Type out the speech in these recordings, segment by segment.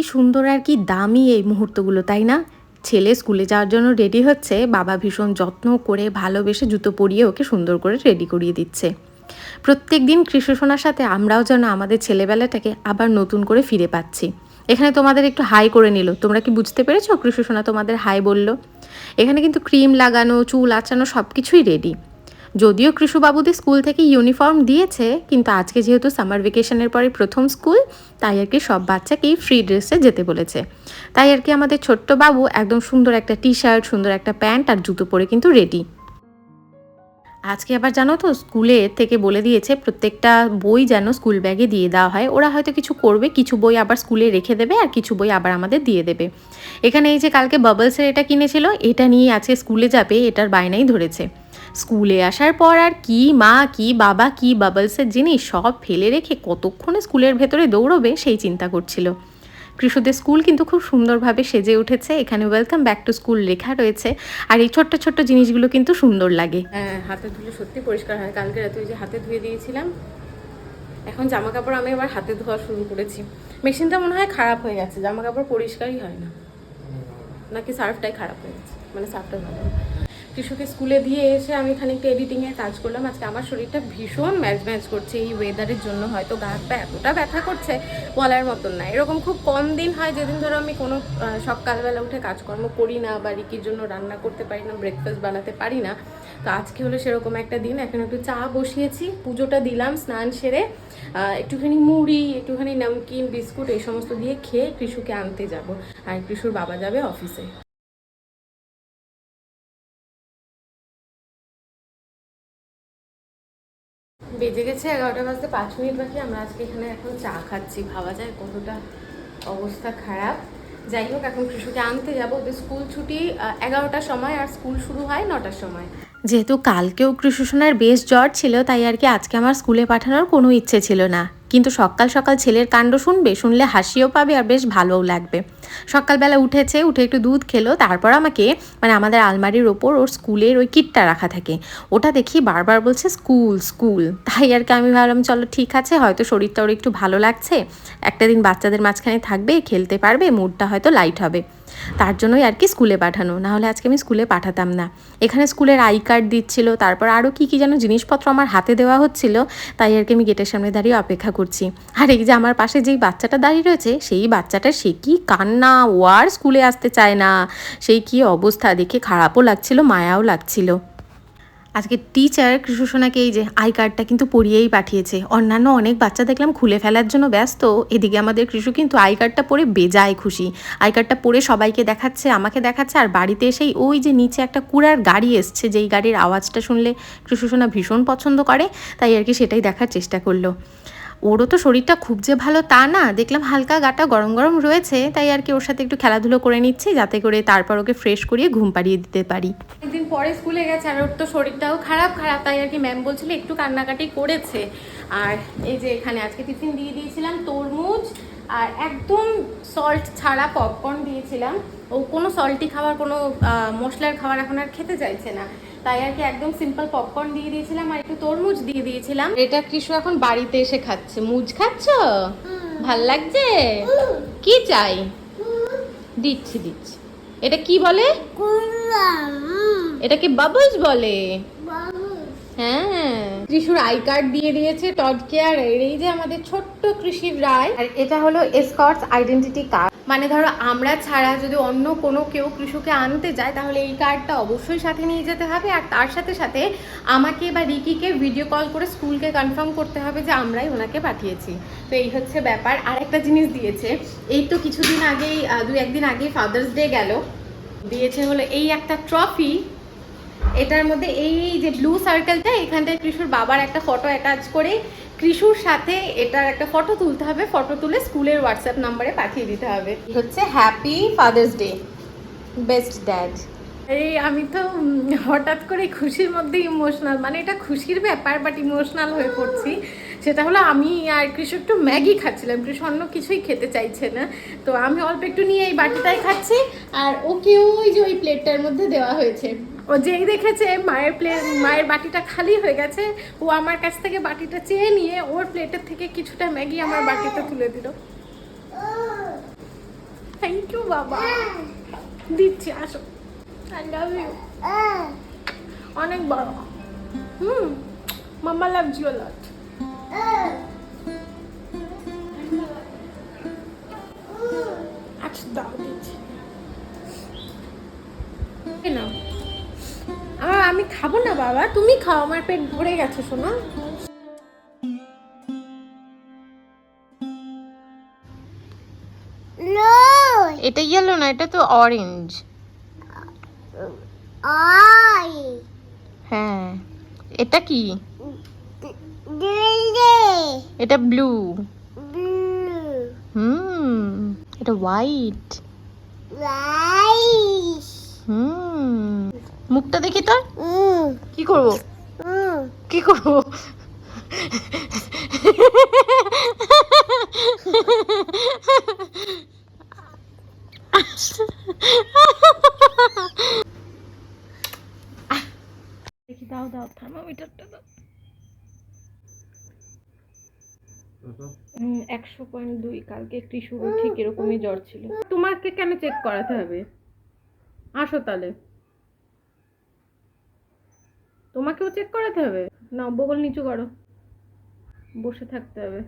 কি সুন্দর আর কি দামি এই মুহূর্তগুলো, তাই না? ছেলে স্কুলে যাওয়ার জন্য রেডি হচ্ছে, বাবা ভীষণ যত্ন করে ভালোবেসে জুতো পরিয়ে ওকে সুন্দর করে রেডি করিয়ে দিচ্ছে। প্রত্যেক দিন কৃষ্ণসোনার সাথে আমরাও যেন আমাদের ছেলেবেলাটাকে আবার নতুন করে ফিরে পাচ্ছি। এখানে তোমাদের একটু হাই করে নিল, তোমরা কি বুঝতে পেরেছ? কৃষ্ণসোনা তোমাদের হাই বলল। এখানে কিন্তু ক্রিম লাগানো, চুল আঁচানো সব কিছুই রেডি যদিও কৃষুবাবুদের স্কুল থেকে ইউনিফর্ম দিয়েছে, কিন্তু আজকে যেহেতু সামার ভেকেশনের পরে প্রথম স্কুল, তাই আর কি সব বাচ্চাকেই ফ্রি ড্রেসে যেতে বলেছে। তাই আর কি আমাদের ছোট্ট বাবু একদম সুন্দর একটা টি শার্ট সুন্দর একটা প্যান্ট আর জুতো পরে কিন্তু রেডি আজকে আবার জানো তো, স্কুলে থেকে বলে দিয়েছে, প্রত্যেকটা বই যেন স্কুল ব্যাগে দিয়ে দেওয়া হয়। ওরা হয়তো কিছু করবে, কিছু বই আবার স্কুলে রেখে দেবে আর কিছু বই আবার আমাদের দিয়ে দেবে। এখানে এই যে কালকে বাবলসের এটা কিনেছিল, এটা নিয়ে আজকে স্কুলে যাবে, এটার বায়নাই ধরেছে। স্কুলে আসার পর আর কি মা, কি বাবা, কি বাবলসের জিনিস সব ফেলে রেখে কতক্ষণে স্কুলের ভেতরে দৌড়বে সেই চিন্তা করছিল। কৃষকদের স্কুল কিন্তু খুব সুন্দরভাবে সেজে উঠেছে, এখানে ওয়েলকাম ব্যাক টু স্কুল লেখা রয়েছে, আর এই ছোট্ট ছোট্ট জিনিসগুলো কিন্তু সুন্দর লাগে। হ্যাঁ হাতে ধুলে সত্যি পরিষ্কার হয়। কালকে রাতে ওই যে হাতে ধুয়ে দিয়েছিলাম, এখন জামা কাপড় আমি আবার হাতে ধোয়া শুরু করেছি। মেশিনটা মনে হয় খারাপ হয়ে গেছে জামা কাপড় পরিষ্কারই হয় না। নাকি সার্ফটাই খারাপ হয়ে গেছে মানে সার্ফটা ভালো না। স্কুলে দিয়ে এসে আমি খানিকটা এডিটিংয়ে কাজ করলাম। আজকে আমার শরীরটা ভীষণ ম্যাচ ম্যাচ করছে। এই ওয়েদারের জন্য হয়তো গা হাত এতটা ব্যথা করছে বলার মতন না। এরকম খুব কম দিন হয় যেদিন ধরো আমি কোনো সকালবেলা উঠে কাজকর্ম করি না বা রিকির জন্য রান্না করতে পারি না ব্রেকফাস্ট বানাতে পারি না। তো আজকে হলো সেরকম একটা দিন। এখন একটু চা বসিয়েছি, পুজোটা দিলাম স্নান সেরে। একটুখানি মুড়ি, একটুখানি নামকিন, বিস্কুট এই সমস্ত দিয়ে খেয়ে কৃষুকে আনতে যাব। আর কৃষুর বাবা যাবে অফিসে বেজে গেছে এগারোটা বাজতে পাঁচ মিনিট বাকি, আমরা আজকে এখানে এখন চা খাচ্ছি। ভাবা যায় কতটা অবস্থা খারাপ। যাই হোক, এখন কৃষুকে আনতে যাব। স্কুল ছুটি এগারোটার সময় আর স্কুল শুরু হয় নটার সময়। যেহেতু কালকেও কৃষ্ণসোনার বেশ জ্বর ছিল, তাই আর কি আজকে আমার স্কুলে পাঠানোর কোনো ইচ্ছে ছিল না। কিন্তু সকাল সকাল ছেলের কাণ্ড শুনবে, শুনলে হাসিও পাবে আর বেশ ভালোও লাগবে। সকালবেলা উঠেছে, উঠে একটু দুধ খেলো, তারপর আমাকে মানে আমাদের আলমারির ওপর ওর স্কুলের ওই কিটটা রাখা থাকে, ওটা দেখি বারবার বলছে, স্কুল স্কুল। তাই আর কি আমি ভাবলাম, চলো ঠিক আছে, হয়তো শরীরটা ওর একটু ভালো লাগছে, একটা দিন বাচ্চাদের মাঝখানে থাকবে, খেলতে পারবে, মুডটা হয়তো লাইট হবে। তার জন্যই আর কি স্কুলে পাঠানো। নাহলে আজকে আমি স্কুলে পাঠাতাম না। এখানে স্কুলের আই কার্ড দিচ্ছিল, তারপর আরও কী কী যেন জিনিসপত্র আমার হাতে দেওয়া হচ্ছিল, তাই আর কি আমি গেটের সামনে দাঁড়িয়ে অপেক্ষা করছি। আর এই যে আমার পাশে যেই বাচ্চাটা দাঁড়িয়ে রয়েছে, সেই বাচ্চাটা সে কি কান্না, ও আর স্কুলে আসতে চায় না। সেই কি অবস্থা, দেখে খারাপও লাগছিল, মায়াও লাগছিল। আজকে টিচার কৃষ্ণসোনাকে এই যে আই কার্ডটা কিন্তু পড়িয়েই পাঠিয়েছে। অন্যান্য অনেক বাচ্চা দেখলাম খুলে ফেলার জন্য ব্যস্ত। এদিকে আমাদের কৃষু কিন্তু আই কার্ডটা পরে বেজায় খুশি। আই কার্ডটা পরে সবাইকে দেখাচ্ছে, আমাকে দেখাচ্ছে, আর বাড়িতে এসেই ওই যে নিচে একটা কুড়ার গাড়ি এসছে, যেই গাড়ির আওয়াজটা শুনলে কৃষ্ণসোনা ভীষণ পছন্দ করে, তাই আর কি সেটাই দেখার চেষ্টা করল। ওরও তো শরীরটা খুব যে ভালো তা না। দেখলাম হালকা গাটা গরম গরম রয়েছে, তাই আর কি ওর সাথে একটু খেলাধুলো করে নিচ্ছি, যাতে করে তারপর ওকে ফ্রেশ করিয়ে ঘুম পাড়িয়ে দিতে পারি। একদিন পরে স্কুলে গেছে আর ওর তো শরীরটাও খারাপ খারাপ, তাই আর কি ম্যাম বলছিল একটু কান্নাকাটি করেছে। আর এই যে এখানে আজকে টিফিন দিয়ে দিয়েছিলাম তরমুজ, আর একদম সল্ট ছাড়া পপকর্ন দিয়েছিলাম। ও কোনো সল্টি খাবার, কোনো মশলার খাবার এখন আর খেতে চাইছে না। তাই আর কি একদম সিম্পল পপকর্ন দিয়ে দিয়েছিলাম আর একটু তরমুজ দিয়ে দিয়েছিলাম। এটা কৃষ্ণ এখন বাড়িতে এসে খাচ্ছে। মুজ খাচ্ছ? ভালো লাগছে? কি চাই? দিচ্ছি দিচ্ছি। এটা কি বলে? এটাকে বাবলস বলে? হ্যাঁ। কৃষুর আই কার্ড দিয়ে দিয়েছে টড কেয়ার এই যে আমাদের ছোট্ট কৃষির রায়। আর এটা হলো এসকর্টস আইডেন্টিটি কার্ড মানে ধরো আমরা ছাড়া যদি অন্য কোনো কেউ কৃষকে আনতে যায়, তাহলে এই কার্ডটা অবশ্যই সাথে নিয়ে যেতে হবে। আর তার সাথে সাথে আমাকে বা রিকিকে ভিডিও কল করে স্কুলকে কনফার্ম করতে হবে যে আমরাই ওনাকে পাঠিয়েছি। তো এই হচ্ছে ব্যাপার। আর একটা জিনিস দিয়েছে, এই তো কিছুদিন আগেই দু একদিন আগেই ফাদার্স ডে গেল। দিয়েছে হলো এই একটা ট্রফি এটার মধ্যে এই যে ব্লু সার্কেলটা এখানটায় কৃষুর বাবার একটা ফটো অ্যাটাচ করে কৃষুর সাথে এটার একটা ফটো তুলতে হবে। ফটো তুলে স্কুলের হোয়াটসঅ্যাপ নাম্বারে পাঠিয়ে দিতে হবে। হচ্ছে happy father's day best dad এই আমি তো হঠাৎ করে খুশির মধ্যে ইমোশনাল মানে এটা খুশির ব্যাপার বাট ইমোশনাল হয়ে পড়ছি। সেটা হলো আমি আর কৃষক একটু ম্যাগি খাচ্ছিলাম। কৃষক অন্য কিছুই খেতে চাইছে না। তো আমি অল্প একটু নিয়ে এই বাটিটাই খাচ্ছি। আর ওকে ওই যে ওই প্লেটটার মধ্যে দেওয়া হয়েছে। ও যেই দেখেছে মায়ের প্লেট মায়ের বাটিটা খালি হয়ে গেছে, ও আমার কাছ থেকে বাটিটা চেয়ে নিয়ে ওর প্লেটের থেকে কিছুটা ম্যাগি আমার বাটিতে তুলে দিল। থ্যাংক ইউ বাবা। দিচ্ছি, আসো। আই লাভ ইউ অনেক বড়। হুম, মাম্মা লাভ ইউ লট আচ্ছা দাও, দিচ্ছি। আ- আমি খাব না বাবা। তুমি খাও আমার পেট ভরে গেছে শোনা. এটা ইয়েলো না এটা তো অরেঞ্জ I. হ্যাঁ। এটা কি. এটা ব্লু হুম এটা হোয়াইট. হুম। মুখটা দেখি তোর. কি করব. কি করব? দেখি দাও দাও থার্মোমিটারটা দাও। একশো পয়েন্ট দুই কালকে কৃষুরও ঠিক এরকমই জ্বর ছিল। তোমাকে কেন চেক করাতে হবে? আসো তাহলে। তোমাকেও চেক করাতে হবে। না, বগল নিচু করো। বসে থাকতে হবে।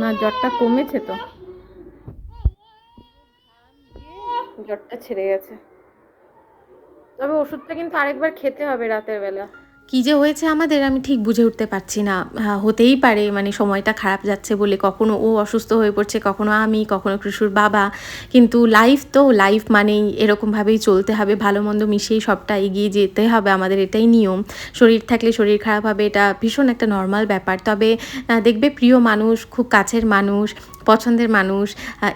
না, জ্বরটা কমেছে তো। জ্বরটা ছেড়ে গেছে। তবে ওষুধটা কিন্তু আরেকবার খেতে হবে রাতের বেলা। কি যে হয়েছে আমাদের আমি ঠিক বুঝে উঠতে পারছি না। হতেই পারে মানে সময়টা খারাপ যাচ্ছে বলে কখনো ও অসুস্থ হয়ে পড়ছে, কখনো আমি, কখনো কৃষুর বাবা। কিন্তু লাইফ তো লাইফ মানেই এরকমভাবেই চলতে হবে, ভালো মন্দ মিশিয়েই সবটা এগিয়ে যেতে হবে, আমাদের এটাই নিয়ম। শরীর থাকলে শরীর খারাপ হবে, এটা ভীষণ একটা নর্মাল ব্যাপার। তবে দেখবে প্রিয় মানুষ, খুব কাছের মানুষ পছন্দের মানুষ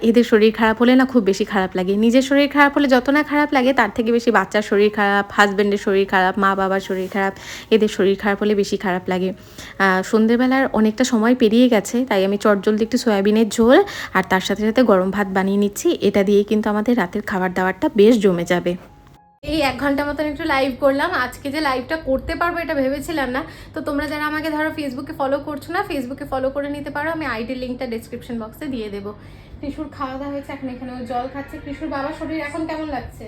এদের শরীর খারাপ হলে না খুব বেশি খারাপ লাগে। নিজের শরীর খারাপ হলে যত না খারাপ লাগে তার থেকে বেশি বাচ্চার শরীর খারাপ হাজব্যান্ডের শরীর খারাপ মা বাবার শরীর খারাপ এদের শরীর খারাপ হলে বেশি খারাপ লাগে। আহ, সন্ধ্যেবেলার অনেকটা সময় পেরিয়ে গেছে তাই আমি চটজলদি একটু সয়াবিনের ঝোল আর তার সাথে সাথে গরম ভাত বানিয়ে নিচ্ছি। এটা দিয়ে কিন্তু আমাদের রাতের খাবার দাবারটা বেশ জমে যাবে। এই এক ঘণ্টা মতন একটু লাইভ করলাম। আজকে যে লাইভটা করতে পারব এটা ভেবেছিলাম না। তো তোমরা যারা আমাকে ধরো ফেসবুকে ফলো করছ না ফেসবুকে ফলো করে নিতে পারো। আমি আইডির লিঙ্কটা ডিসক্রিপশন বক্সে দিয়ে দেবো। কৃষুর খাওয়া দাওয়া হয়েছে এখন এখানে জল খাচ্ছে। কৃষুর বাবার শরীর এখন কেমন লাগছে?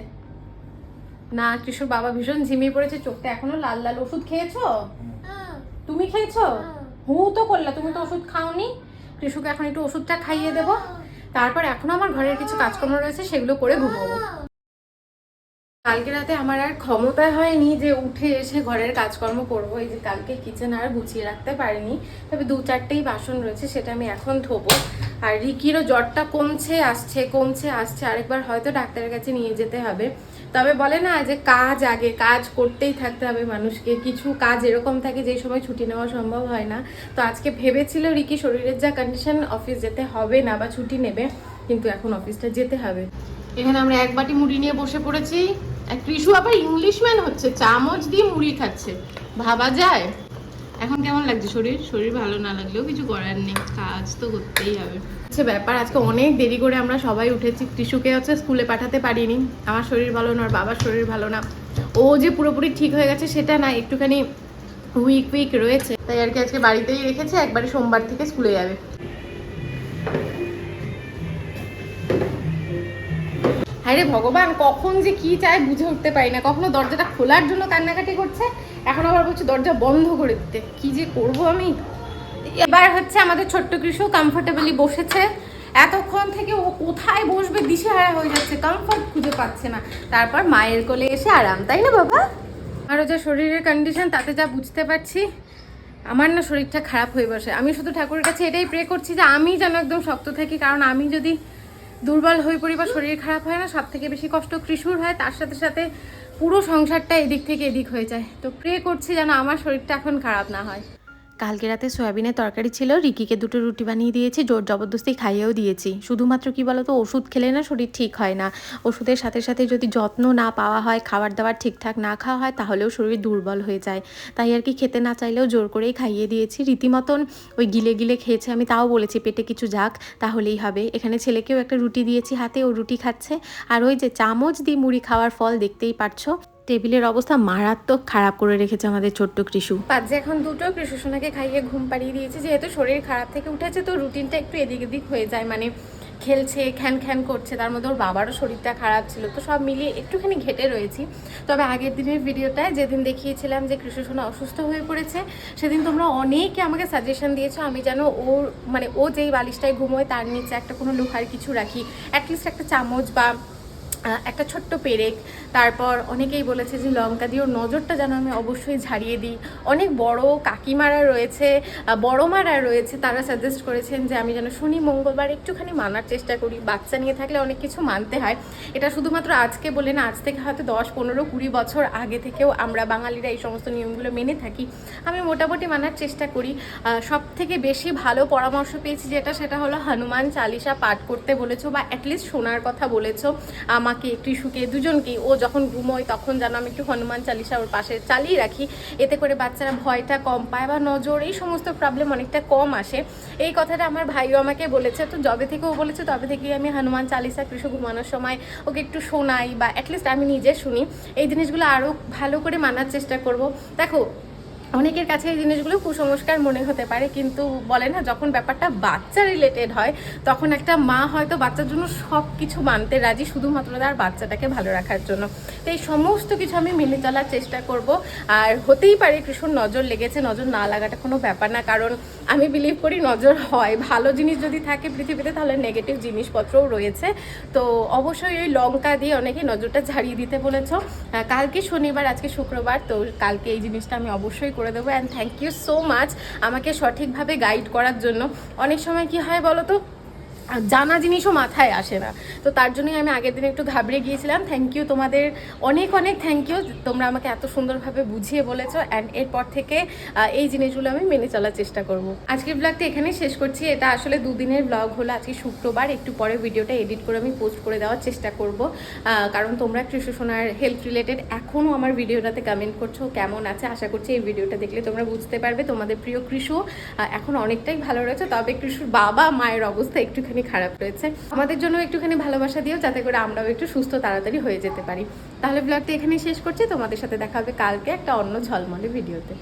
না কৃষুর বাবা ভীষণ ঝিমিয়ে পড়েছে, চোখটা এখনও লাল লাল। ওষুধ খেয়েছো? তুমি খেয়েছো? হু তো করলা, তুমি তো ওষুধ খাওনি। কৃষুকে এখন একটু ওষুধটা খাইয়ে দেবো। তারপর এখনও আমার ঘরের কিছু কাজকর্ম রয়েছে, সেগুলো করে ঘুমোবো। কালকে রাতে আমার আর ক্ষমতা হয়নি যে উঠে এসে ঘরের কাজকর্ম করব। এই যে কালকে কিচেন আর গুছিয়ে রাখতে পারিনি। তবে দু চারটেই বাসন রয়েছে, সেটা আমি এখন ধোবো। আর রিকিরও জ্বরটা কমছে, আসছে কমছে, আসছে। আরেকবার হয়তো ডাক্তারের কাছে নিয়ে যেতে হবে। তবে বলে না যে কাজ আগে, কাজ করতেই থাকতে হবে মানুষকে। কিছু কাজ এরকম থাকে যেই সময় ছুটি নেওয়া সম্ভব হয় না। তো আজকে ভেবেছিল রিকি শরীরের যা কন্ডিশন অফিস যেতে হবে না বা ছুটি নেবে, কিন্তু এখন অফিসটা যেতে হবে। এখানে আমরা এক বাটি মুড়ি নিয়ে বসে পড়েছি। কৃষু আবার ইংলিশম্যান হচ্ছে চামচ দিয়ে মুড়ি খাচ্ছে। ভাবা যায়? এখন কেমন লাগছে শরীর? শরীর ভালো না লাগলেও কিছু করার নেই কাজ তো করতেই হবে। আচ্ছা ব্যাপার আজকে অনেক দেরি করে আমরা সবাই উঠেছি কৃষুকে হচ্ছে স্কুলে পাঠাতে পারিনি। আমার শরীর ভালো না ওর বাবার শরীর ভালো না। ও যে পুরোপুরি ঠিক হয়ে গেছে সেটা না একটুখানি উইক উইক রয়েছে। তাই আর কি আজকে বাড়িতেই রেখেছে একবারে সোমবার থেকে স্কুলে যাবে। আরে ভগবান, কখন যে কি চায় বুঝে উঠতে পারি না। কখনো দরজাটা খোলার জন্য কান্নাকাটি করছে, এখন আবার বলছে দরজা বন্ধ করে দিতে। কি যে করব আমি? এবার হচ্ছে আমাদের ছোট্ট কৃষক কমফোর্টেবলি বসেছে। এতক্ষণ থেকে ও কোথায় বসবে দিশেহারা হয়ে যাচ্ছে কমফর্ট খুঁজে পাচ্ছে না। তারপর মায়ের কোলে এসে আরাম, তাই না বাবা? আরও যা শরীরের কন্ডিশন তাতে যা বুঝতে পারছি, আমার না শরীরটা খারাপ হয়ে বসে। আমি শুধু ঠাকুরের কাছে এটাই প্রে করছি যে আমি যেন একদম শক্ত থাকি, কারণ আমি যদি দুর্বল হয়ে পড়ি বা শরীর খারাপ হয় না সব থেকে বেশি কষ্ট কৃষুর হয়, তার সাথে সাথে পুরো সংসারটা এদিক থেকে এদিক হয়ে যায়। তো প্রে করছি যেন আমার শরীরটা এখন খারাপ না হয়। কালকে রাতে সয়াবিনের তরকারি ছিল, রিকিকে দুটো রুটি বানিয়ে দিয়েছি, জোর জবরদস্তি খাইয়েও দিয়েছি। শুধুমাত্র কি বলতো, ওষুধ খেলে না শরীর ঠিক হয় না। ওষুধের সাথে সাথে যদি যত্ন না পাওয়া হয় খাবার দাবার ঠিকঠাক না খাওয়া হয়, তাহলেও শরীর দুর্বল হয়ে যায়। তাই আর কি খেতে না চাইলেও জোর করেই খাইয়ে দিয়েছি। রীতিমতন ওই গিলে গিলে খেয়েছে, আমি তাও বলেছি, পেটে কিছু যাক, তাহলেই হবে। এখানে ছেলেকেও একটা রুটি দিয়েছি হাতে, ও রুটি খাচ্ছে। আর ওই যে চামচ দিয়ে মুড়ি খাওয়ার ফল দেখতেই পারছ টেবিলের অবস্থা মারাত্মক খারাপ করে রেখেছে আমাদের ছোট্ট কৃষু। বাজে এখন দুটো কৃষ্ণসোনাকে খাইয়ে ঘুম পাড়িয়ে দিয়েছি, যেহেতু শরীর খারাপ থেকে উঠেছে, তো রুটিনটা একটু এদিক এদিক হয়ে যায়। মানে খেলছে, খ্যান খ্যান করছে, তার মধ্যে ওর বাবারও শরীরটা খারাপ ছিল, তো সব মিলিয়ে একটুখানি ঘেটে রয়েছি। তবে আগের দিনের ভিডিওটায় যেদিন দেখিয়েছিলাম যে কৃষ্ণসোনা অসুস্থ হয়ে পড়েছে, সেদিন তোমরা অনেকে আমাকে সাজেশন দিয়েছ, আমি যেন ওর মানে ও যেই বালিশটায় ঘুমোয়, তার নিচে একটা কোনো লোহার কিছু রাখি অ্যাটলিস্ট একটা চামচ বা একটা ছোট্ট পেরেক। তারপর অনেকেই বলেছে যে লঙ্কা দিয়ে ওর নজরটা যেন আমি অবশ্যই ঝাড়িয়ে দিই। অনেক বড় কাকিমারা রয়েছে আহ, বড় মারা রয়েছে তারা সাজেস্ট করেছেন যে আমি যেন শনি মঙ্গলবার একটুখানি মানার চেষ্টা করি। বাচ্চা নিয়ে থাকলে অনেক কিছু মানতে হয়। এটা শুধুমাত্র আজকে বলে না আজ থেকে হয়তো দশ পনেরো কুড়ি বছর আগে থেকেও আমরা বাঙালিরা এই সমস্ত নিয়মগুলো মেনে থাকি। আমি মোটামুটি মানার চেষ্টা করি। সব থেকে বেশি ভালো পরামর্শ পেয়েছি যেটা সেটা হলো হনুমান চালিশা পাঠ করতে বলেছ বা অ্যাটলিস্ট শোনার কথা বলেছ। আমাকে কৃষুকে দুজনকেই। ও যখন ঘুমোয় তখন যেন আমি একটু হনুমান চালিশা ওর পাশে চালিয়ে রাখি। এতে করে বাচ্চারা ভয়টা কম পায় বা নজর, এই সমস্ত প্রবলেম অনেকটা কম আসে। এই কথাটা আমার ভাইও আমাকে বলেছে। তো যবে থেকে ও বলেছে, তবে থেকেই আমি হনুমান চালিশা কৃষক ঘুমানোর সময় ওকে একটু শোনাই বা অ্যাটলিস্ট আমি নিজে শুনি। এই জিনিসগুলো আরও ভালো করে মানার চেষ্টা করব। দেখো অনেকের কাছে এই জিনিসগুলো কুসংস্কার মনে হতে পারে, কিন্তু বলে না, যখন ব্যাপারটা বাচ্চা রিলেটেড হয়, তখন একটা মা হয়তো বাচ্চার জন্য সব কিছু মানতে রাজি, শুধুমাত্র তার বাচ্চাটাকে ভালো রাখার জন্য। তো এই সমস্ত কিছু আমি মেনে চলার চেষ্টা করব। আর হতেই পারে কৃষ্ণ নজর লেগেছে, নজর না লাগাটা কোনো ব্যাপার না, কারণ আমি বিলিভ করি নজর হয়। ভালো জিনিস যদি থাকে পৃথিবীতে, তাহলে নেগেটিভ জিনিসপত্রও রয়েছে। তো অবশ্যই ওই লঙ্কা দিয়ে অনেকে নজরটা ঝাড়িয়ে দিতে বলেছ। কালকে শনিবার, আজকে শুক্রবার, তো কালকে এই জিনিসটা আমি অবশ্যই করে দেবো। And thank you so much আমাকে সঠিকভাবে গাইড করার জন্য। অনেক সময় কি হয় বলো তো জানা জিনিসও মাথায় আসে না। তো তার জন্যই আমি আগের দিন একটু ঘাবড়ে গিয়েছিলাম। থ্যাংক ইউ তোমাদের অনেক অনেক থ্যাংক ইউ তোমরা আমাকে এত সুন্দরভাবে বুঝিয়ে বলেছ অ্যান্ড এরপর থেকে এই জিনিসগুলো আমি মেনে চলার চেষ্টা করব। আজকের ব্লগটা এখানেই শেষ করছি। এটা আসলে দুদিনের ব্লগ হলো, আজকে শুক্রবার। একটু পরে ভিডিওটা এডিট করে আমি পোস্ট করে দেওয়ার চেষ্টা করব। কারণ তোমরা কৃষ্ণ সোনার হেলথ রিলেটেড এখনও আমার ভিডিওটাতে কমেন্ট করছ, কেমন আছে আশা করছি এই ভিডিওটা দেখলে তোমরা বুঝতে পারবে। তোমাদের প্রিয় কৃষু এখন অনেকটাই ভালো রয়েছে। তবে কৃষুর বাবা মায়ের অবস্থা একটুখানি খারাপ রয়েছে। আমাদের জন্য একটুখানি ভালোবাসা দিও, যাতে করে আমরাও একটু সুস্থ তাড়াতাড়ি হয়ে যেতে পারি। তাহলে ব্লগটা এখানেই শেষ করছি। তোমাদের সাথে দেখা হবে কালকে একটা অন্য ঝলমলে ভিডিওতে